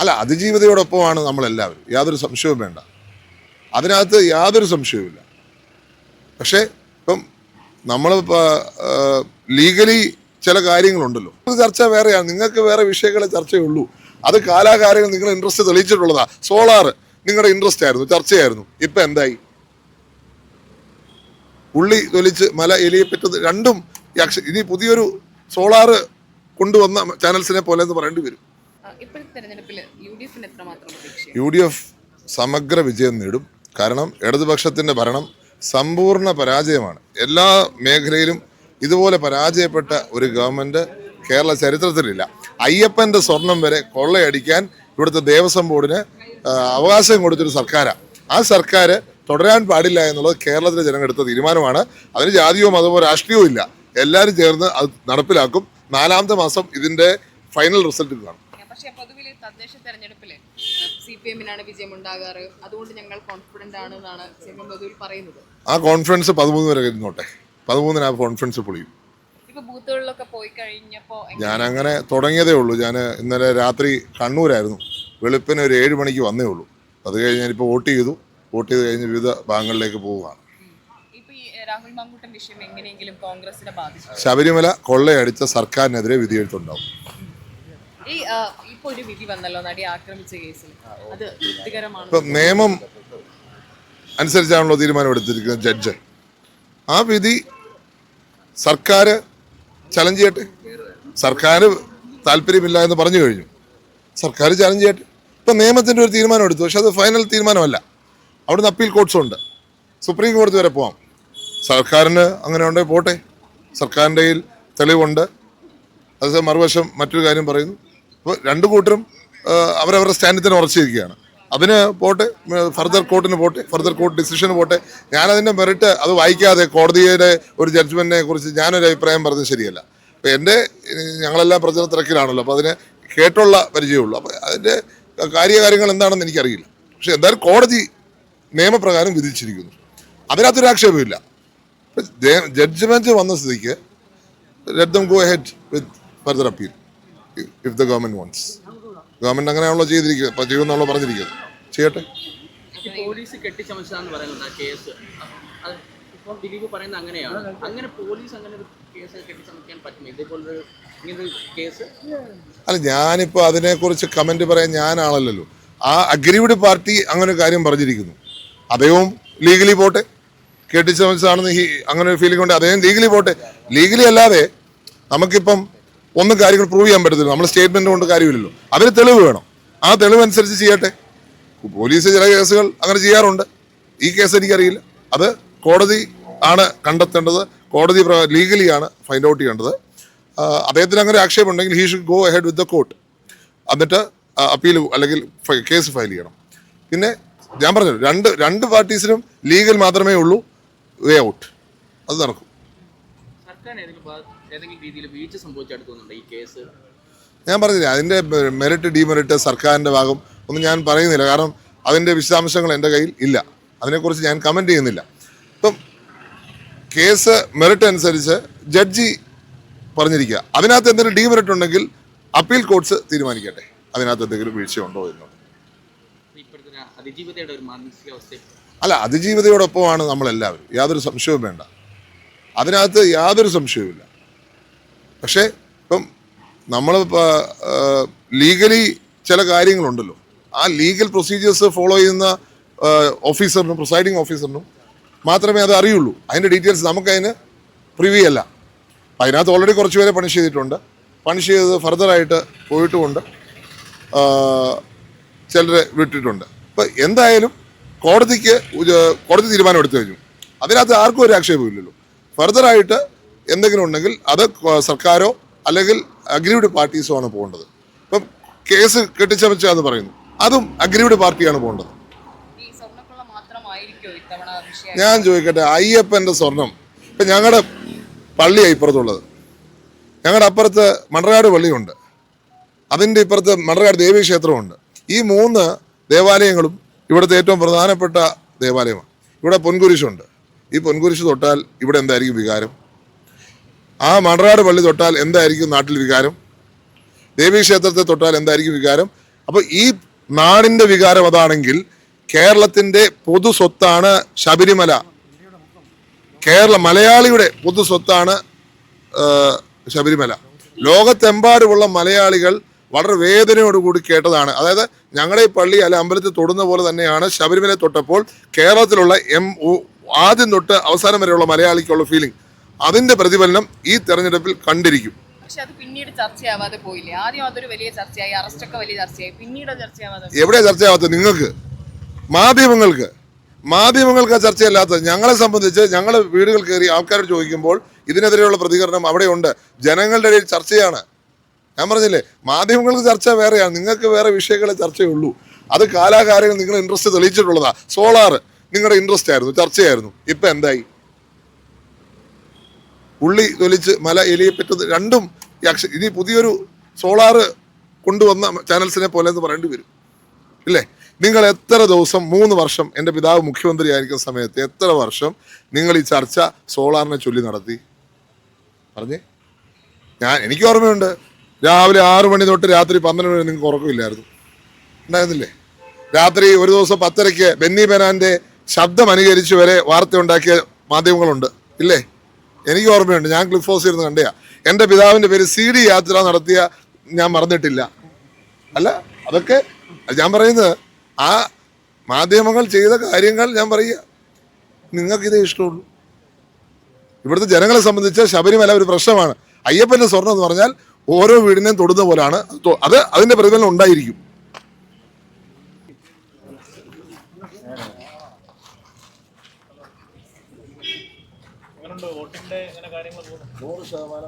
അല്ല അതിജീവിതയോടൊപ്പമാണ് നമ്മളെല്ലാവരും. യാതൊരു സംശയവും വേണ്ട. അതിനകത്ത് യാതൊരു സംശയവുമില്ല പക്ഷേ ഇപ്പം നമ്മൾ ലീഗലി ചില കാര്യങ്ങളുണ്ടല്ലോ. ചർച്ച വേറെയാണ്. നിങ്ങൾക്ക് വേറെ വിഷയങ്ങളെ ചർച്ചയുള്ളൂ അത് കാലാകാലങ്ങൾ നിങ്ങൾ ഇൻട്രസ്റ്റ് തെളിയിച്ചിട്ടുള്ളതാ. സോളാർ നിങ്ങളുടെ ഇൻട്രസ്റ്റ് ആയിരുന്നു ചർച്ചയായിരുന്നു. ഇപ്പം എന്തായി? ഉള്ളി തൊലിച്ച് മല എലിയപ്പറ്റത് രണ്ടും ഇനി പുതിയൊരു സോളാർ കൊണ്ടുവന്ന ചാനൽസിനെ പോലെ എന്ന് പറയേണ്ടി വരും. യു ഡി എഫ് സമഗ്ര വിജയം നേടും. കാരണം ഇടതുപക്ഷത്തിന്റെ ഭരണം സമ്പൂർണ പരാജയമാണ്. എല്ലാ മേഖലയിലും ഇതുപോലെ പരാജയപ്പെട്ട ഒരു ഗവൺമെന്റ് കേരള ചരിത്രത്തിലില്ല. അയ്യപ്പന്റെ സ്വർണം വരെ കൊള്ളയടിക്കാൻ ഇവിടുത്തെ ദേവസ്വം ബോർഡിന് അവകാശം കൊടുത്തൊരു സർക്കാരാണ് ആ സർക്കാർ തുടരാൻ പാടില്ല എന്നുള്ളത് കേരളത്തിലെ ജനങ്ങൾ എടുത്ത തീരുമാനമാണ്. അതിന് ജാതിയോ മതമോ രാഷ്ട്രീയവും ഇല്ല. എല്ലാവരും ചേർന്ന് അത് നടപ്പിലാക്കും. നാലാമത്തെ മാസം ഇതിന്റെ ഫൈനൽ റിസൾട്ട് കാണും പക്ഷേ പൊതുവിൽ തദ്ദേശ തെരഞ്ഞെടുപ്പിൽ സി പി എമ്മിനാണ് വിജയം ഉണ്ടാകാറ് അതുകൊണ്ട് ഞങ്ങൾ കോൺഫിഡന്റ് ആണ് എന്നാണ് സി പൊതുവിൽ പറയുന്നത്. ആ കോൺഫിഡൻസ് പതിമൂന്ന് വരെ ഇരുന്നോട്ടെ. പതിമൂന്നിന് ആ കോൺഫിഡൻസ് പൊളിയും. ബൂത്തുകളിലൊക്കെ പോയി കഴിഞ്ഞപ്പോൾ ഞാൻ അങ്ങനെ തുടങ്ങിയതേ ഉള്ളൂ. ഞാൻ ഇന്നലെ രാത്രി കണ്ണൂരായിരുന്നു. വെളുപ്പിന് ഒരു ഏഴ് മണിക്ക് വന്നേ ഉള്ളൂ. അത് കഴിഞ്ഞ് ഞാനിപ്പോൾ വോട്ട് ചെയ്തു. വോട്ട് ചെയ്ത് കഴിഞ്ഞ് വിവിധ ഭാഗങ്ങളിലേക്ക് പോവുകയാണ്. ശബരിമല കൊള്ളയടിച്ച സർക്കാരിനെതിരെ വിധിയെഴുത്തുണ്ടാവും. ഈ ഇപ്പൊ ഒരു വിധി വന്നല്ലോ നടി ആക്രമിച്ച കേസിൽ. അത് തൃപ്തികരമാണ് ഇപ്പം നിയമം അനുസരിച്ചാണല്ലോ തീരുമാനമെടുത്തിരിക്കുന്നത് ജഡ്ജ്. ആ വിധി സർക്കാർ ചലഞ്ച് ചെയ്യട്ടെ? സർക്കാർ താല്പര്യമില്ല എന്ന് പറഞ്ഞു കഴിഞ്ഞു. സർക്കാർ ചലഞ്ച് ചെയ്യട്ടെ? ഇപ്പം നിയമത്തിന്റെ ഒരു തീരുമാനം എടുത്തു പക്ഷെ അത് ഫൈനൽ തീരുമാനമല്ല. അവിടുന്ന് അപ്പീൽ കോർട്സും ഉണ്ട്. സുപ്രീം കോടതി വരെ പോവാം. സർക്കാരിന് അങ്ങനെ ഉണ്ടെങ്കിൽ പോട്ടെ. സർക്കാരിന്റെ കയ്യിൽ തെളിവുണ്ട്. അത് മറുവശം മറ്റൊരു കാര്യം പറയുന്നു. അപ്പോൾ രണ്ട് കൂട്ടരും അവരവരുടെ സ്റ്റാൻഡിൽ തന്നെ ഉറച്ചിരിക്കുകയാണ്. അതിന് പോട്ടെ ഫർദർ കോർട്ടിന് പോട്ടെ ഫർദർ കോർട്ട് ഡിസിഷന് പോട്ടെ. ഞാനതിന്റെ മെറിറ്റ് അത് വായിക്കാതെ കോടതിയുടെ ഒരു ജഡ്ജ്മെന്റിനെ കുറിച്ച് ഞാനൊരു അഭിപ്രായം പറഞ്ഞത് ശരിയല്ല. അപ്പോൾ എന്റെ ഞങ്ങളെല്ലാം പ്രചരണ തിരക്കിലാണല്ലോ അപ്പോൾ അതിന് കേട്ടുള്ള പരിചയമുള്ളൂ. അപ്പോൾ അതിന്റെ കാര്യകാര്യങ്ങൾ എന്താണെന്ന് എനിക്കറിയില്ല. പക്ഷെ എന്തായാലും കോടതി നിയമപ്രകാരം വിധിച്ചിരിക്കുന്നു. അതിനകത്തൊരു ആക്ഷേപമില്ല. ജഡ്ജ്മെന്റ് വന്ന സ്ഥിതിക്ക് let them go ahead with further appeal if the government wants government അങ്ങനെയാണല്ലോ ചെയ്തിരിക്കുന്നത്. ഇപ്പം ചെയ്യുമെന്നാണല്ലോ പറഞ്ഞിരിക്കുന്നത്. ചെയ്യട്ടെ. അല്ല പോലീസ് കെട്ടിച്ചമച്ചതാന്ന് പറയുന്നുണ്ട് കമന്റ് കേസ്. അത് ഇപ്പം ദിലീപ് പറയുന്നത് അങ്ങനെയാണ്. അങ്ങനെ പോലീസ് അങ്ങനെ ഒരു കേസ് കെട്ടിച്ചമയ്ക്കാൻ പറ്റും ഇതേപോലൊരു ഇങ്ങനൊരു കേസ്? അല്ല ഞാനിപ്പോൾ അതിനെക്കുറിച്ച് കമന്റ് പറയാൻ ഞാനാണല്ലോ ആ അഗ്രീവ്ഡ് പാർട്ടി അങ്ങനെ ഒരു കാര്യം പറഞ്ഞിരിക്കുന്നു. അദ്ദേഹവും ലീഗലി പോട്ടെ. കെട്ടിച്ചമച്ചാണെന്ന് അങ്ങനെ ഒരു ഫീലിംഗ് ഉണ്ട്. അദ്ദേഹം ലീഗലി പോട്ടെ. ലീഗലി അല്ലാതെ നമുക്കിപ്പം ഒന്നും കാര്യങ്ങൾ പ്രൂവ് ചെയ്യാൻ പറ്റത്തില്ല. നമ്മൾ സ്റ്റേറ്റ്മെന്റ് കൊണ്ട് കാര്യമില്ലല്ലോ. അവർ തെളിവ് വേണം. ആ തെളിവ് അനുസരിച്ച് ചെയ്യട്ടെ. പോലീസ് ചില കേസുകൾ അങ്ങനെ ചെയ്യാറുണ്ട്. ഈ കേസ് എനിക്കറിയില്ല. അത് കോടതി ആണ് കണ്ടെത്തേണ്ടത്. കോടതി ലീഗലിയാണ് ഫൈൻഡ് ഔട്ട് ചെയ്യേണ്ടത്. അദ്ദേഹത്തിന് അങ്ങനെ ആക്ഷേപം ഉണ്ടെങ്കിൽ he should go ahead with the court എന്നിട്ട് അപ്പീൽ അല്ലെങ്കിൽ കേസ് ഫയൽ ചെയ്യണം. പിന്നെ ഞാൻ പറഞ്ഞു രണ്ട് രണ്ട് പാർട്ടീസിനും ലീഗൽ മാത്രമേ ഉള്ളൂ. വേ ഔട്ട് അത് നടക്കും. സർക്കാർ ഏതെങ്കിലും ഭാ- ഏതെങ്കിലും രീതിയിൽ വീഴ്ച ഈ കേസ്? ഞാൻ പറഞ്ഞില്ല അതിന്റെ മെറിറ്റ് ഡിമെറിറ്റ് സർക്കാരിന്റെ ഭാഗം ഒന്നും ഞാൻ പറയുന്നില്ല. കാരണം അതിന്റെ വിശദാംശങ്ങൾ എന്റെ കയ്യിൽ ഇല്ല. അതിനെക്കുറിച്ച് ഞാൻ കമന്റ് ചെയ്യുന്നില്ല. ഇപ്പം കേസ് മെറിറ്റ് അനുസരിച്ച് ജഡ്ജി പറഞ്ഞിരിക്കുക. അതിനകത്ത് എന്തെങ്കിലും ഡിമെറിറ്റ് ഉണ്ടെങ്കിൽ അപ്പീൽ കോർട്സ് തീരുമാനിക്കട്ടെ. അതിനകത്ത് എന്തെങ്കിലും വീഴ്ചയുണ്ടോ എന്നുള്ളത് അല്ല അതിജീവിതയോടൊപ്പമാണ് നമ്മളെല്ലാവരും. യാതൊരു സംശയവും വേണ്ട. അതിനകത്ത് യാതൊരു സംശയവുമില്ല. പക്ഷേ ഇപ്പം നമ്മൾ ലീഗലി ചില കാര്യങ്ങളുണ്ടല്ലോ. ആ ലീഗൽ പ്രൊസീജിയേഴ്സ് ഫോളോ ചെയ്യുന്ന ഓഫീസറിനും പ്രിസൈഡിങ് ഓഫീസറിനും മാത്രമേ അത് അറിയുള്ളൂ. അതിന്റെ ഡീറ്റെയിൽസ് നമുക്കതിന് പ്രിവ്യൂ അല്ല അതിനകത്ത് ഓൾറെഡി കുറച്ച് പേരെ പണിഷ് ചെയ്തിട്ടുണ്ട്. പണിഷ് ചെയ്ത് ഫർദറായിട്ട് പോയിട്ടുമുണ്ട്. ചിലരെ വിട്ടിട്ടുണ്ട്. അപ്പം എന്തായാലും കോടതിക്ക് കോടതി തീരുമാനം എടുത്തു കഴിഞ്ഞു. അതിനകത്ത് ആർക്കും ഒരു ആക്ഷേപമില്ലല്ലോ ഫർദറായിട്ട് എന്തെങ്കിലും ഉണ്ടെങ്കിൽ അത് സർക്കാരോ അല്ലെങ്കിൽ അഗ്രീവ്ഡ് പാർട്ടീസോ ആണ് പോകേണ്ടത്. ഇപ്പം കേസ് കെട്ടിച്ചമച്ചാന്ന് പറയുന്നു. അതും അഗ്രീവ്ഡ് പാർട്ടിയാണ് പോകേണ്ടത്. ഞാൻ ചോദിക്കട്ടെ അയ്യപ്പന്റെ സ്വർണം. ഇപ്പം ഞങ്ങളുടെ പള്ളിയാണ് ഇപ്പുറത്തുള്ളത്. ഞങ്ങളുടെ അപ്പുറത്ത് മണർകാട് പള്ളിയുണ്ട്. അതിന്റെ ഇപ്പുറത്ത് മണർകാട് ദേവീ ക്ഷേത്രമുണ്ട് ഈ മൂന്ന് ദേവാലയങ്ങളും ഇവിടുത്തെ ഏറ്റവും പ്രധാനപ്പെട്ട ദേവാലയമാണ്. ഇവിടെ പൊൻകുരിശുണ്ട്. ഈ പൊൻകുരിശ് തൊട്ടാൽ ഇവിടെ എന്തായിരിക്കും വികാരം? ആ മണറാട് പള്ളി തൊട്ടാൽ എന്തായിരിക്കും നാട്ടിൽ വികാരം? ദേവീക്ഷേത്രത്തെ തൊട്ടാൽ എന്തായിരിക്കും വികാരം? അപ്പോൾ ഈ നാടിന്റെ വികാരം അതാണെങ്കിൽ കേരളത്തിന്റെ പൊതു സ്വത്താണ് ശബരിമല. കേരള മലയാളിയുടെ പൊതു സ്വത്താണ് ശബരിമല. ലോകത്തെമ്പാടുമുള്ള മലയാളികൾ വളരെ വേദനയോടുകൂടി കേട്ടതാണ്. അതായത് ഞങ്ങളുടെ ഈ പള്ളി അല്ല അമ്പലത്തിൽ തൊടുന്ന പോലെ തന്നെയാണ് ശബരിമല തൊട്ടപ്പോൾ കേരളത്തിലുള്ള എം ആദ്യം തൊട്ട് അവസാനം വരെയുള്ള മലയാളിക്കുള്ള ഫീലിംഗ് അതിന്റെ പ്രതിഫലനം ഈ തെരഞ്ഞെടുപ്പിൽ കണ്ടിരിക്കും. പക്ഷെ അത് പിന്നീട് ചർച്ചയാവാതെ പോയില്ലേ? ആദ്യം അതൊരു വലിയ ചർച്ചയായി അറസ്റ്റൊക്കെ വലിയ ചർച്ചയായി. പിന്നീട് ചർച്ചയാവാതെ പോയി. എവിടെയാ ചർച്ചയാവാത്തത്? നിങ്ങൾക്ക്? മാധ്യമങ്ങൾക്ക്. മാധ്യമങ്ങൾക്ക് ചർച്ചയല്ലാത്ത ചർച്ചയല്ലാത്തത്. ഞങ്ങളെ സംബന്ധിച്ച് ഞങ്ങൾ വീടുകൾ കയറി ആൾക്കാരോട് ചോദിക്കുമ്പോൾ ഇതിനെതിരെയുള്ള പ്രതികരണം അവിടെയുണ്ട്. ജനങ്ങളുടെ ഇടയിൽ ചർച്ചയാണ്. ഞാൻ പറഞ്ഞില്ലേ മാധ്യമങ്ങൾക്ക് ചർച്ച വേറെയാണ്. നിങ്ങൾക്ക് വേറെ വിഷയങ്ങളെ ചർച്ചയുള്ളൂ. അത് കാലാകാലങ്ങൾ നിങ്ങൾ ഇൻട്രസ്റ്റ് തെളിയിച്ചിട്ടുള്ളതാണ് സോളാർ. നിങ്ങളുടെ ഇൻട്രസ്റ്റ് ആയിരുന്നു ചർച്ചയായിരുന്നു. ഇപ്പൊ എന്തായി? ഉള്ളി തൊലിച്ച് മല എലിയെ പറ്റുന്നത് രണ്ടും ഇനി പുതിയൊരു സോളാറ് കൊണ്ടുവന്ന ചാനൽസിനെ പോലെ എന്ന് പറയേണ്ടി വരും. ഇല്ലേ? നിങ്ങൾ എത്ര ദിവസം മൂന്ന് വർഷം എന്റെ പിതാവ് മുഖ്യമന്ത്രി ആയിരിക്കുന്ന സമയത്ത് എത്ര വർഷം നിങ്ങൾ ഈ ചർച്ച സോളാറിനെ ചൊല്ലി നടത്തി? പറഞ്ഞേ. ഞാൻ എനിക്ക് ഓർമ്മയുണ്ട്. രാവിലെ ആറു മണി തൊട്ട് രാത്രി പന്ത്രണ്ട് മണി നിങ്ങൾക്ക് ഉറക്കമില്ലായിരുന്നു. ഉണ്ടായിരുന്നില്ലേ? രാത്രി ഒരു ദിവസം പത്തരയ്ക്ക് ബെന്നി ബെനാന്റെ ശബ്ദം അനുകരിച്ച് വരെ വാർത്ത ഉണ്ടാക്കിയ മാധ്യമങ്ങളുണ്ട്. ഇല്ലേ? എനിക്ക് ഓർമ്മയുണ്ട്. ഞാൻ ക്ലിഫ് ഹൗസിൽ ഇരുന്ന് കണ്ടയാ. എന്റെ പിതാവിന്റെ പേര് സി ഡി യാത്ര നടത്തിയ ഞാൻ മറന്നിട്ടില്ല. അല്ല അതൊക്കെ ഞാൻ പറയുന്നത് ആ മാധ്യമങ്ങൾ ചെയ്ത കാര്യങ്ങൾ ഞാൻ പറയുക. നിങ്ങൾക്കിതേ ഇഷ്ടമുള്ളൂ. ഇവിടുത്തെ ജനങ്ങളെ സംബന്ധിച്ച് ശബരിമല ഒരു പ്രശ്നമാണ്. അയ്യപ്പന്റെ സ്വർണം എന്ന് പറഞ്ഞാൽ ഓരോ വീടിനെയും തൊടുന്ന പോലാണ്. അത് അതിന്റെ അത് പ്രതിഫലനം ഉണ്ടായിരിക്കും. aşağı var.